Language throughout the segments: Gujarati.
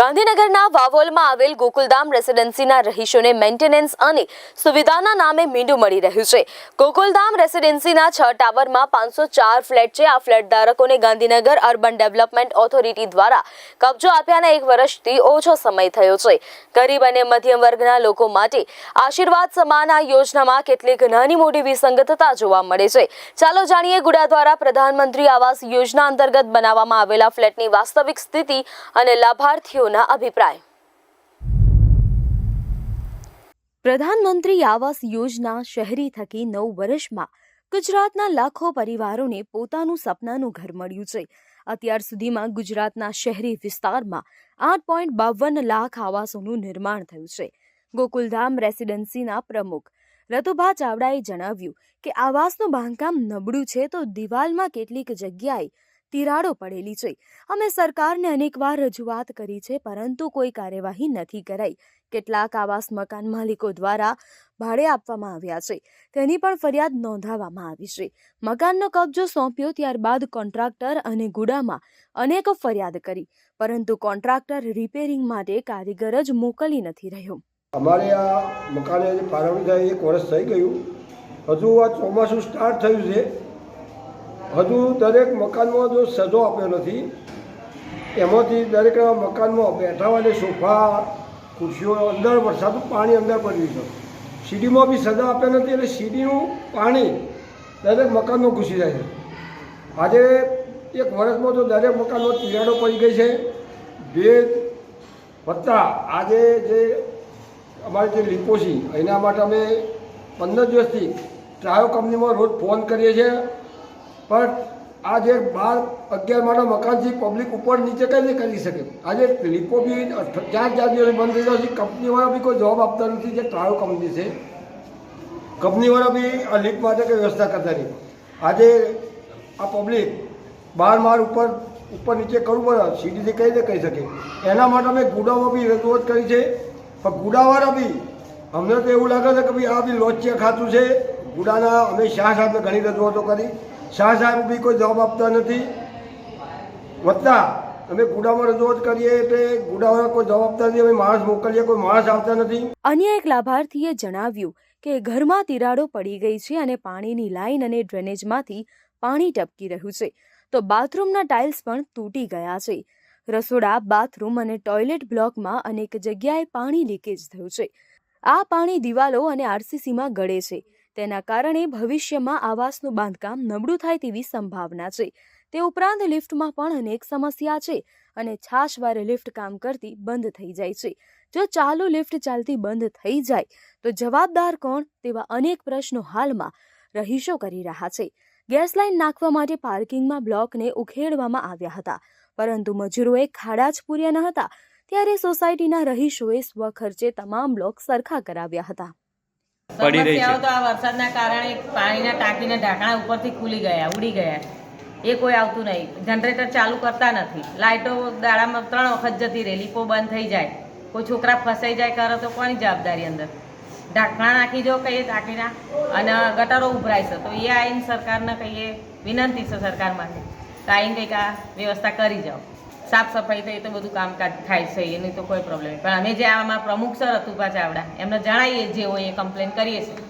ગાંધીનગરના વાવોલમાં આવેલ ગોકુલધામ રેસિડેન્સીના રહીશોને મેન્ટેનન્સ અને સુવિધાના નામે મીંડું મળી રહ્યું છે. ગોકુલધામ રેસિડેન્સીના છ ટાવરમાં પાંચસો ચાર ફ્લેટ છે. આ ફ્લેટ ધારકોને ગાંધીનગર અર્બન ડેવલપમેન્ટ ઓથોરિટી દ્વારા કબજો આપ્યાના એક વર્ષથી ઓછો સમય થયો છે. ગરીબ અને મધ્યમ વર્ગના લોકો માટે આશીર્વાદ સમાન આ યોજનામાં કેટલીક નાની મોટી વિસંગતતા જોવા મળે છે. ચાલો જાણીએ ગુડા દ્વારા પ્રધાનમંત્રી આવાસ યોજના અંતર્ગત બનાવવામાં આવેલા ફ્લેટની વાસ્તવિક સ્થિતિ અને લાભાર્થીઓના અભિપ્રાય. પ્રધાનમંત્રી આવાસ યોજના શહેરી થકી નવ વર્ષમાં ગુજરાતના લાખો પરિવારોને પોતાનું સપનાનું ઘર મળ્યું છે. અત્યાર સુધીમાં ગુજરાતના શહેરી વિસ્તારમાં આઠ પોઈન્ટ બાવન લાખ આવાસોનું નિર્માણ થયું છે. ગોકુલધામ રેસિડેન્સીના પ્રમુખ રતુભા ચાવડાએ જણાવ્યું કે આવાસનું બાંધકામ નબળું છે તો દિવાલમાં કેટલીક જગ્યાએ તિરાડો પડેલી છે. અમે સરકારને અનેકવાર રજૂઆત કરી છે, પરંતુ કોઈ કાર્યવાહી નથી કરાઈ. કેટલાક આવાસ મકાન માલિકો દ્વારા ભાડે આપવામાં આવ્યા છે. તેની પણ ફરિયાદ નોંધાવવામાં આવી છે. મકાનનો કબજો સોંપ્યો ત્યારબાદ કોન્ટ્રાક્ટર અને ગુડામાં અનેક ફરિયાદ કરી. પરંતુ કોન્ટ્રાક્ટર રિપેરિંગ માટે કારીગર જ મોકલી નથી રહ્યો. અમારે આ મકાને ફાળવણી થાય, એક વર્ષ થઈ ગયું. હજુ આ ચોમાસું સ્ટાર્ટ થયું છે. હજુ દરેક મકાનમાં જો સજો આપ્યો નથી, એમાંથી દરેક મકાનમાં બેઠા વાળે સોફા, ખુરશીઓ અંદર વરસાદનું પાણી અંદર પડ્યું છે. સીડીમાં બી સજા આપ્યા નથી એટલે સીડીનું પાણી દરેક મકાનમાં ઘૂસી જાય છે. આજે એક વર્ષમાં તો દરેક મકાનમાં તિરાડો પડી ગઈ છે ભેજ વત્તા આજે જે અમારી જે લીપો છે એના માટે અમે પંદર દિવસથી ટ્રાયો કંપનીમાં રોજ ફોન કરીએ છીએ. પણ આ જે બાર અગિયારમાંના મકાનથી પબ્લિક ઉપર નીચે કઈ નહીં કરી શકે? આજે લીપો બી ચાર ચાર દિવસ બંધ થઈ જાય કંપનીવાળા બી કોઈ જવાબ આપતા નથી જે ટ્રાયો કંપની છે. કંપનીવાળા બી આ લીપ માટે કંઈ વ્યવસ્થા કરતા નહીં આજે આ પબ્લિક બાર માળ ઉપર ઉપર નીચે કરવું પડે, સીડીથી કઈ રીતે કહી શકે? એના માટે અમે ગુડાઓ બી રજૂઆત કરી છે. પણ ગુડાવાળા બી, અમને તો એવું લાગે છે કે ભાઈ આ બી લોચિયા ખાતું છે. ગુડાના અમે શાહ સાહેબને ઘણી રજૂઆતો કરી. શાહ સાહેબ બી કોઈ જવાબ આપતા નથી. વત્તા, અમે ગુડામાં રજૂઆત કરીએ એટલે ગુડામાં કોઈ જવાબ આપતા નથી, અમે માણસ મોકલીએ, કોઈ માણસ આવતા નથી. અન્ય એક લાભાર્થીએ જણાવ્યું કે ઘરમાં તિરાડો પડી ગઈ છે અને પાણીની લાઈન અને ડ્રેનેજમાંથી પાણી ટપકી રહ્યું છે. તો બાથરૂમના ટાઇલ્સ પણ તૂટી ગયા છે. રસોડા, બાથરૂમ અને ટોયલેટ બ્લોકમાં અનેક જગ્યાએ પાણી લીકેજ થયું છે. આ પાણી દિવાલો અને આરસીસીમાં ગળે છે. તેના કારણે ભવિષ્યમાં આવાસનું બાંધકામ નબળું થાય તેવી સંભાવના છે. તે ઉપરાંત લિફ્ટમાં પણ અનેક સમસ્યા છે અને છાશવારે લિફ્ટ કામ કરતી બંધ થઈ જાય છે. જો ચાલુ લિફ્ટ ચાલતી બંધ થઈ જાય, તો જવાબદાર કોણ તેવા અનેક પ્રશ્નો હાલમાં રહીશો કરી રહ્યા છે. ગેસ લાઇન નાખવા માટે પાર્કિંગમાં બ્લોકને ઉખેડવામાં આવ્યા હતા, પરંતુ મજૂરોએ ખાડા જ પૂર્યા ન હતા. ત્યારે સોસાયટીના રહીશોએ સ્વખર્ચે તમામ બ્લોક સરખા કરાવ્યા હતા. પડી રહી છે. તો આ વરસાદના કારણે પાણીના ટાંકીના ઢાંકણા ઉપરથી ખુલી ગયા ઉડી ગયા. એ કોઈ આવતું નહીં. જનરેટર ચાલુ કરતા નથી. લાઇટો દાડામાં ત્રણ વખત જતી રહે લીપો બંધ થઈ જાય. કોઈ છોકરા ફસાઈ જાય કરો તો કોની જવાબદારી અંદર? ઢાંકણા નાખી જો કહીએ ટાંકીના અને ગટરો ઉભરાય છે તો એ આઈને સરકારને કહીએ વિનંતી છે સરકાર માટે તો આઈને કંઈક આ વ્યવસ્થા કરી જાઓ. સાફ સફાઈ થઈ તો બધું કામકાજ થાય છે, એની તો કોઈ પ્રોબ્લેમ પણ અમે જે આમાં પ્રમુખ સર અતુભા ચાવડા એમને જણાવીએ જે હોય એ કમ્પ્લેન કરીએ છીએ.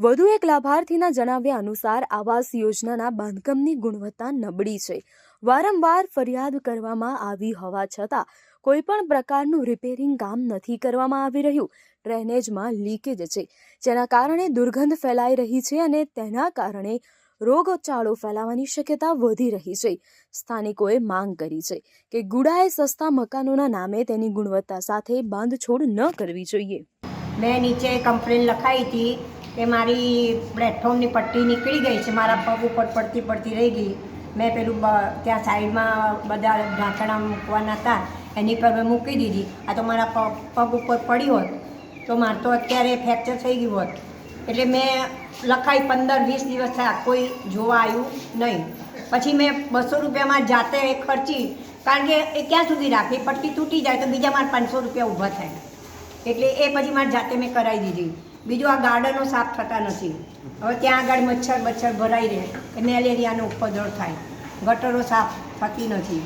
વધુ એક લાભાર્થીના જણાવ્યા અનુસાર આવાસ યોજનાના બાંધકામની ગુણવત્તા નબળી છે. વારંવાર ફરિયાદ કરવામાં આવી હોવા છતાં કોઈ પણ પ્રકારનું રિપેરિંગ કામ નથી કરવામાં આવી રહ્યું. ડ્રેનેજમાં લીકેજ છે. જેના કારણે દુર્ગંધ ફેલાઈ રહી છે અને તેના કારણે રોગચાળો ફેલાવાની શક્યતા વધી રહી છે. સ્થાનિકોએ માંગ કરી છે કે ગુડાએ સસ્તા મકાનોના નામે તેની ગુણવત્તા સાથે બાંધછોડ ન કરવી જોઈએ. મેં નીચે કમ્પ્લેન લખાઈ હતી કે મારી પ્લેટફોર્મની પટ્ટી નીકળી ગઈ છે, મારા પગ ઉપર પડતી પડતી રહી ગઈ. મેં પેલું ત્યાં સાઈડમાં બધા ઢાંકણા મૂકવાના હતા, એની પર મેં મૂકી દીધી. આ તો મારા પગ ઉપર પડી હોત, તો મારે તો અત્યારે ફ્રેક્ચર થઈ ગયું હોત. એટલે મેં લખાઈ પંદર વીસ દિવસ થયા કોઈ જોવા આવ્યું નહીં. પછી મેં બસો રૂપિયામાં જાતે ખર્ચી કારણ કે એ ક્યાં સુધી રાખી? પટ્ટી તૂટી જાય તો બીજા મારે પાંચસો રૂપિયા ઊભા થાય. એટલે એ પછી મારે જાતે મેં કરાવી દીધી. બીજું આ ગાર્ડનો સાફ થતા નથી. હવે ત્યાં આગળ મચ્છર મચ્છર ભરાઈ રહે એ મેલેરિયાનો ઉપદ્રવ થાય. ગટરો સાફ થતી નથી.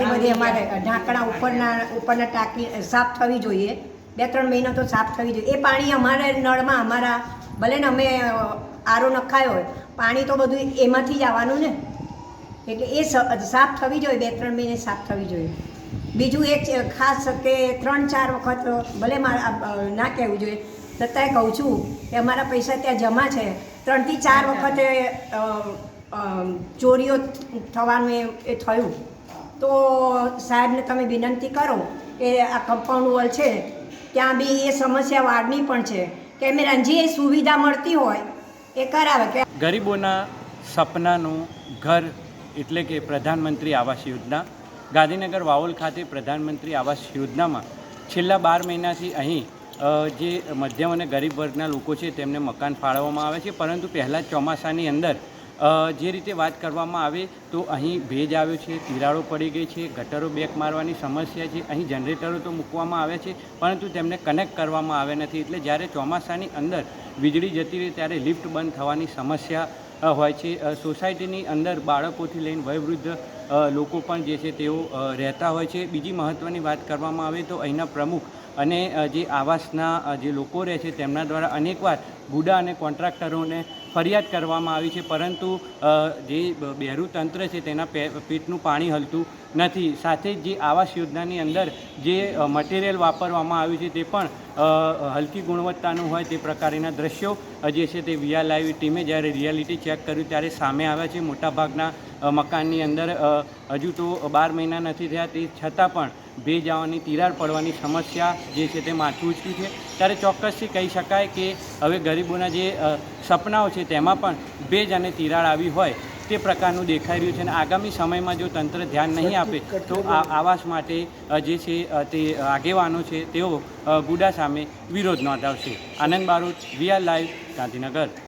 એ બધી અમારે ઢાંકણા ઉપરના ઉપરના ટાંકી સાફ થવી જોઈએ. બે ત્રણ મહિના તો સાફ થવી જોઈએ. એ પાણી અમારે નળમાં અમારા ભલે ને અમે આરો નખાયો હોય પાણી તો બધું એમાંથી જ આવવાનું ને. એટલે એ સાફ થવી જોઈએ બે ત્રણ મહિને સાફ થવી જોઈએ. બીજું એક ખાસ કે ત્રણ ચાર વખત ભલે મારા ના કહેવું જોઈએ છતાંય કહું છું કે અમારા પૈસા ત્યાં જમા છે. ત્રણથી ચાર વખતે ચોરીઓ થવાનું એ થયું. તો સાહેબને તમે વિનંતી કરો કે આ કમ્પાઉન્ડ વોલ છે ત્યાં બી એ સમસ્યા વાળની પણ છે. કે એમ જે સુવિધા મળતી હોય એ કરાવે. કે ગરીબોના સપનાનું ઘર એટલે કે પ્રધાનમંત્રી આવાસ યોજના. ગાંધીનગર વાવોલ ખાતે પ્રધાનમંત્રી આવાસ યોજનામાં છેલ્લા બાર મહિનાથી અહીં જે મધ્યમ અને ગરીબ વર્ગના લોકો છે તેમને મકાન ફાળવવામાં આવે છે. પરંતુ પહેલાં ચોમાસાની અંદર જે રીતે વાત કરવામાં આવે તો અહીં ભેજ આવ્યો છે, તિરાડો પડી ગઈ છે, ગટરો બેક મારવાની સમસ્યા છે, અહીં જનરેટરો તો મૂકવામાં આવ્યા છે, પરંતુ તેમને કનેક્ટ કરવામાં આવ્યા નથી. એટલે જ્યારે ચોમાસાની અંદર વીજળી જતી રહે ત્યારે લિફ્ટ બંધ થવાની સમસ્યા હોય છે. સોસાયટીની અંદર બાળકોથી લઈને વયવૃદ્ધ લોકો પણ જે છે તેઓ રહેતા હોય છે. બીજી મહત્ત્વની વાત કરવામાં આવે તો અહીંના પ્રમુખ અને જે આવાસના જે લોકો રહે છે તેમના દ્વારા અનેકવાર ગુડા અને કોન્ટ્રાક્ટરોને ફરિયાદ કરવામાં આવી છે, પરંતુ જે બેરુ તંત્ર છે તેના પે- પેટનું પાણી હલતું નથી. સાથે જ આવાસ યોજનાની અંદર જે મટીરિયલ વાપરવામાં આવ્યું છે તે પણ હલકી ગુણવત્તાનું હોય તે પ્રકારના દ્રશ્યો જે છે તે વીઆર લાઈવ ટીમે જ્યારે રિયાલિટી ચેક કર્યું ત્યારે સામે આવ્યા છે. મોટાભાગના મકાનની અંદર હજુ તો બાર મહિના નથી થયા, તે છતાં પણ ભેજ આવવાની તિરાડ પડવાની સમસ્યા જે છે તે માથું ઉચકી છે. ત્યારે ચોક્કસથી કહી શકાય કે હવે ગરીબોના જે સપનાઓ છે તેમાં પણ ભેજ અને તિરાડ આવી હોય તે પ્રકારનું દેખાઈ રહ્યું છે અને આગામી સમયમાં જો તંત્ર ધ્યાન નહીં આપે તો આ આવાસ માટે જે છે તે આગેવાનો છે તેઓ ગુડા સામે વિરોધ નોંધાવશે. Anand Barot V R live Gandhinagar.